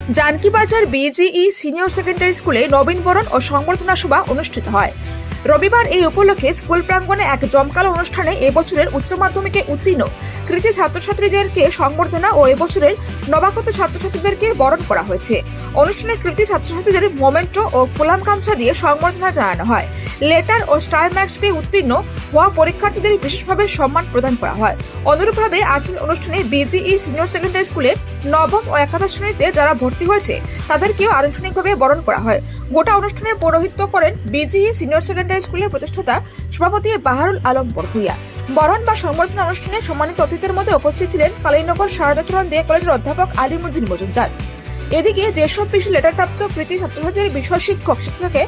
জানকিবাজার BGE senior secondary স্কুলে নবীনবরণ ও সংবর্ধনা সভা অনুষ্ঠিত হয়। রবিবার এই উপলক্ষে স্কুল প্রাঙ্গণে এক জমকালো অনুষ্ঠানে এবছরের উচ্চ মাধ্যমিকে উত্তীর্ণ কৃতি ছাত্রছাত্রীদেরকে সংবর্ধনা ও এবছরের নবাগত ছাত্রছাত্রীদেরকে বরণ করা হয়েছে। অনুষ্ঠানে কৃতি ছাত্রছাত্রীদের মোমেন্টো ও ফুলাম গামছা দিয়ে সংবর্ধনা জানানো হয়। লেটার ও স্টার ম্যাক্সকে উত্তীর্ণ হওয়া পরীক্ষার্থীদের বিশেষভাবে সম্মান প্রদান করা হয়। অনুরূপভাবে আজকের অনুষ্ঠানে বিজিই সিনিয়র সেকেন্ডারি স্কুলে নবম ও একাদশ শ্রেণীতে যারা ভর্তি হয়েছে, তাদেরকেও আনুষ্ঠানিকভাবে বরণ করা হয়। গোটা অনুষ্ঠানে পৌরোহিত্য করেন বিজিই সিনিয়র সেকেন্ডারি স্কুলের প্রতিষ্ঠাতা সভাপতি বাহারুল আলম বরভুইয়া বরণ বা সংবর্ধনা অনুষ্ঠানে সম্মানিত অতিথিদের মধ্যে উপস্থিত ছিলেন কালীনগর শারদাচরণ দে কলেজের অধ্যাপক আলিমুদ্দিন মজুমদার। এদিকে যেসব বিষয় লেটারপ্রাপ্ত কৃতি ছাত্রছাত্রীদের বিষয় শিক্ষক, শিক্ষিকাকে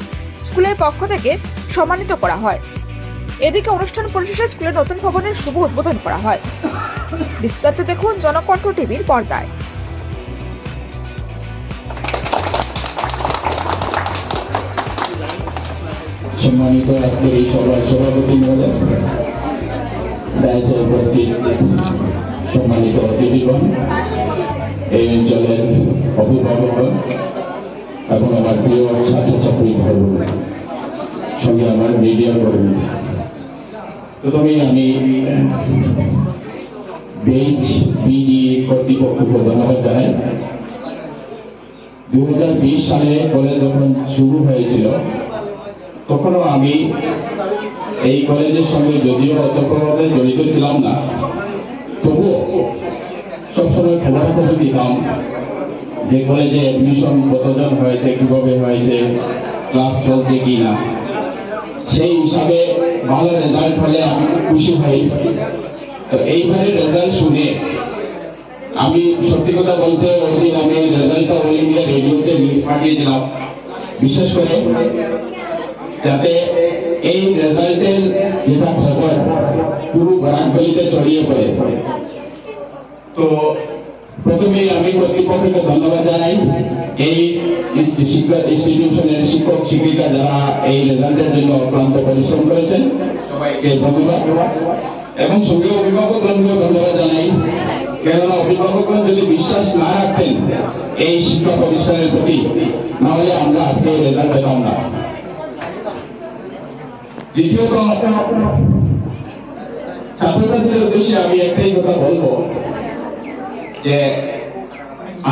স্কুলের পক্ষ থেকে সম্মানিত করা হয়। এদিকে অনুষ্ঠান পরিশেষে স্কুলের নতুন ভবনের শুভ উদ্বোধন করা হয়। বিস্তারিত দেখুন জনকণ্ঠ টিভির পর্দায়। সম্মানিত আজকের এই সভার সভাপতি মহোদয় ডায়াসে উপস্থিত সম্মানিত অতিথিগণ, এই অঞ্চলের অভিভাবকগণ এবং আমার প্রিয় ছাত্রছাত্রী ভাই সঙ্গে আমার মিডিয়া কর্মী। প্রথমেই আমি বেঞ্চ বিজি কর্তৃপক্ষকে ধন্যবাদ জানাই। দু হাজার বিশ সালে কলেজ যখন শুরু হয়েছিল তখনও আমি এই কলেজের সঙ্গে যদিও অতপ্রভাবে জড়িত ছিলাম না, তবুও সবসময় খবরাখবর দিতাম যে কলেজে অ্যাডমিশন কতজন হয়েছে, কীভাবে হয়েছে ক্লাস চলছে কি না, সেই হিসাবে ভালো রেজাল্ট হলে আমি খুশি হই। তো এইবারে রেজাল্ট শুনে আমি সত্যি কথা বলতে ওই দিন আমি রেজাল্টটা অল ইন্ডিয়া রেডিওতে নিউজ পাঠিয়েছিলাম। বিশেষ করে যাতে এই রেজাল্টের যেটা খবর পুরো গ্রামগুলিতে ছড়িয়ে পড়ে। তো প্রথমেই আমি কর্তৃপক্ষকে ধন্যবাদ জানাই। এই শিক্ষা ইনস্টিটিউশনের শিক্ষক, শিক্ষিকা যারা এই রেজাল্টের জন্য অক্লান্ত পরিশ্রম করেছেন, সবাইকে ধন্যবাদ। এবং সঙ্গে অভিভাবকগণকেও ধন্যবাদ জানাই। কেননা অভিভাবকগণ যদি বিশ্বাস না রাখতেন, এই শিক্ষা প্রতিষ্ঠানের প্রতি নাহলে আমরা আজকে রেজাল্ট পেতাম না। দ্বিতীয়ত ছাত্রছাত্রীদের উদ্দেশ্যে আমি একটাই কথা বলব যে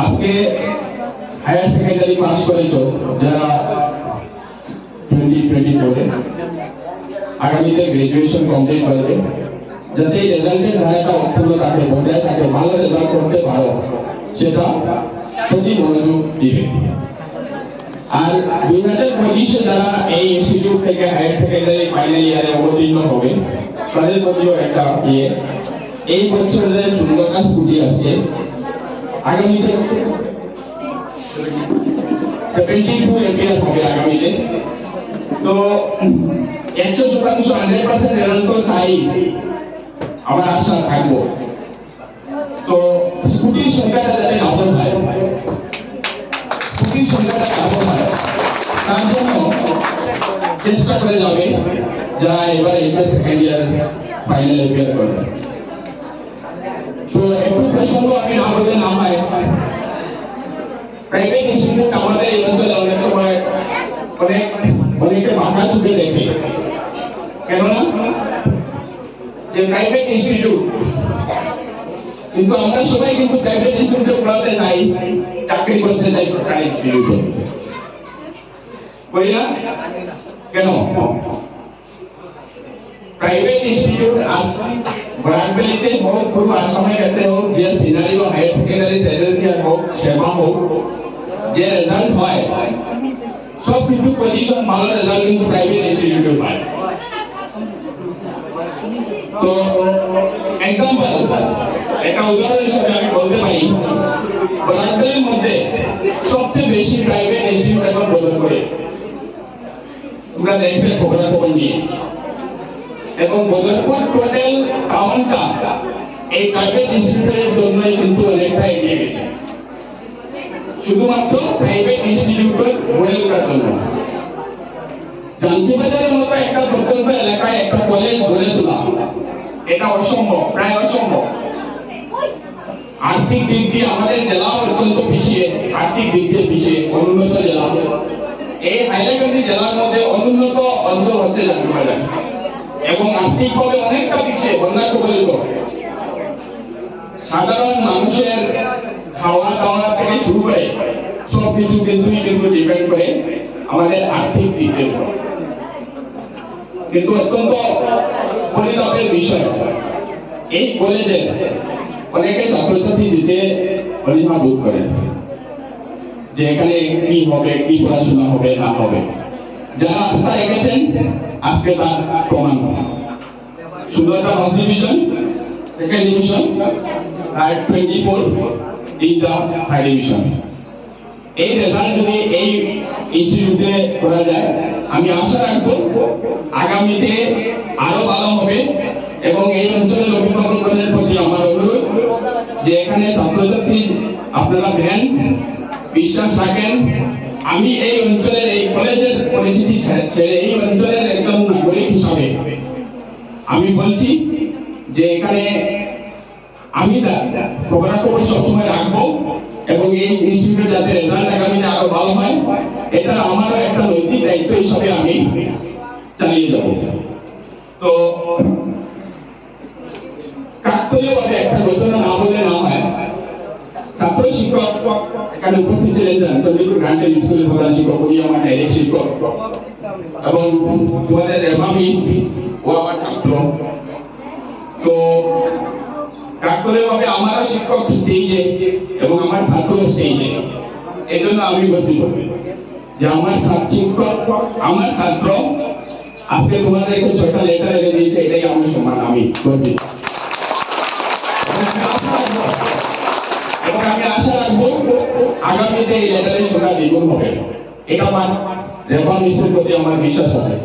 আজকে হায়ার সেকেন্ডারি পাস করেছ যারা টোয়েন্টি টোয়েন্টি ফোরে আগামীতে গ্রাজুয়েশন কমপ্লিট করবে। যাতে রেজাল্টের ধারাটা অক্ষুণ্ণ থাকে, বজায় থাকে, ভালো রেজাল্ট করতে পারো, সেটা প্রতি মনোযোগ দিবে আর দুই হাজার পঁচিশে যারা এই ইনস্টিটিউট থেকে হায়ার সেকেন্ডারি ফাইনাল ইয়ারে অবতীর্ণ হবে। তাদের মধ্যেও একটা ইয়ে। এই বছরের শূন্যতা ছুটি আছে আগামীতে সেভেন্টি টু এপিয়ার হবে আগামীতে। তো একশো শতাংশ হান্ড্রেড পার্সেন্ট তো তাই। আমার আশা থাকব। তো স্কুটির সংখ্যাটা যাতে নবল হয়। স্কুটির সংখ্যাটা করে যাবে যারা এবার MA second year final appear করবে। তো একটু প্রসঙ্গ আমি না বললে না হয়। প্রাইভেট ইনস্টিটিউট আমাদের এই অঞ্চলে অনেক সময় অনেক অনেকে মাথা চুকে দেখে। কেননা যে প্রাইভেট ইনস্টিটিউট কিন্তু আমরা সবাই কিন্তু প্রাইভেট ইনস্টিটিউটে পড়াতে যাই, চাকরি করতে যাই সরকারি ইনস্টিটিউটে না? কেন? প্রাইভেট ইনস্টিটিউট আজ বরাকবেলিতে হোক পুরো আসামের ক্ষেত্রে হোক, যে সিনারি বা হায়ার সেকেন্ডারি সেকেন্ডারি হোক, সেবা হোক, যে রেজাল্ট হয়, সব কিন্তু পজিশন ভালো রেজাল্ট কিন্তু প্রাইভেট ইনস্টিটিউটে পায়। তো এক্সাম্পল একটা উদাহরণ হিসেবে আমি বলতে পারি। বরাকবেলির মধ্যে সবচেয়ে বেশি প্রাইভেট ইনস্টিটিউট এখন বদল করে। তোমরা দেখবে খবরাখবর নিয়ে এবং বদরপুর টোটাল টাউনটা এই প্রাইভেট ইনস্টিটিউটের জন্যই কিন্তু অনেকটা এগিয়ে গেছে। শুধুমাত্র প্রাইভেট ইনস্টিটিউটের গড়ে ওঠার জন্য। জান্তিবাজারের মতো একটা প্রত্যন্ত এলাকায় একটা কলেজ গড়ে তোলা। এটা অসম্ভব, প্রায় অসম্ভব। আর্থিক দিক দিয়ে আমাদের জেলা অত্যন্ত পিছিয়ে, আর্থিক দিক দিয়ে পিছিয়ে অনুন্নত জেলা। এই হাইলাকান্দি জেলার মধ্যে অনুন্নত অঞ্চল হচ্ছে জান্তিবাজার এবং আর্থিকভাবে অনেকটা পিছিয়ে বন্যা কবলিত সাধারণ মানুষের খাওয়া দাওয়া থেকে শুরু করে সব কিছু কিন্তু ডিপেন্ড করে আমাদের আর্থিক দিকের কিন্তু অত্যন্ত পরিতাপের বিষয়। এই কলেজে অনেকে ছাত্রছাত্রী দিতে অনীহা বোধ করে যে এখানে কি হবে, কি পড়াশোনা হবে, না হবে। যারা আস্থা রেখেছেন, আজকে তার প্রমাণ। একটা division second division twenty four division এই রেজাল্ট এই ইনস্টিটিউটে করা যায়, আমি আশা রাখব আগামীতে আরও ভালো হবে এবং এই অঞ্চলের অভিভাবকদের প্রতি আমার অনুরোধ যে এখানে ছাত্রছাত্রী আপনারা দেন বিশ্বাস রাখেন, আমি এই অঞ্চলের এই কলেজের পরিচিতি ছেড়ে এই অঞ্চলের একজন নাগরিক হিসাবে আমি বলছি যে এখানে আমি খবরাখবর সবসময় রাখব এবং এই ইনস্টিটিউটে যাতে রেজাল্ট আগামীতে আরও ভালো হয়, এটা আমারও একটা নৈতিক দায়িত্ব হিসাবে আমি চালিয়ে যাব। তো কাকতলীয়ভাবে একটা ঘটনা না বলে না হয়। ছাত্র শিক্ষক, এখানে উপস্থিত ছিলেন চন্দ্রপুর গ্রান্টের স্কুলের প্রধান শিক্ষক, উনি আমার ডাইরেক্ট শিক্ষক। এবং তোমাদের রেভামিস ও আমার ছাত্র। তো কাকতলীয়ভাবে আমারও শিক্ষক স্টেজে এবং আমার ছাত্র স্টেজে এই জন্য আমি গর্বিত। যে আমার শিক্ষক, আমার ছাত্র আজকে তোমাদেরকে ছয়টা লেটার এনে দিয়েছে, এটাই আমার সম্মান, আমি গর্বিত। এটা আমার রেফা মিসের প্রতি আমার বিশ্বাস আছে।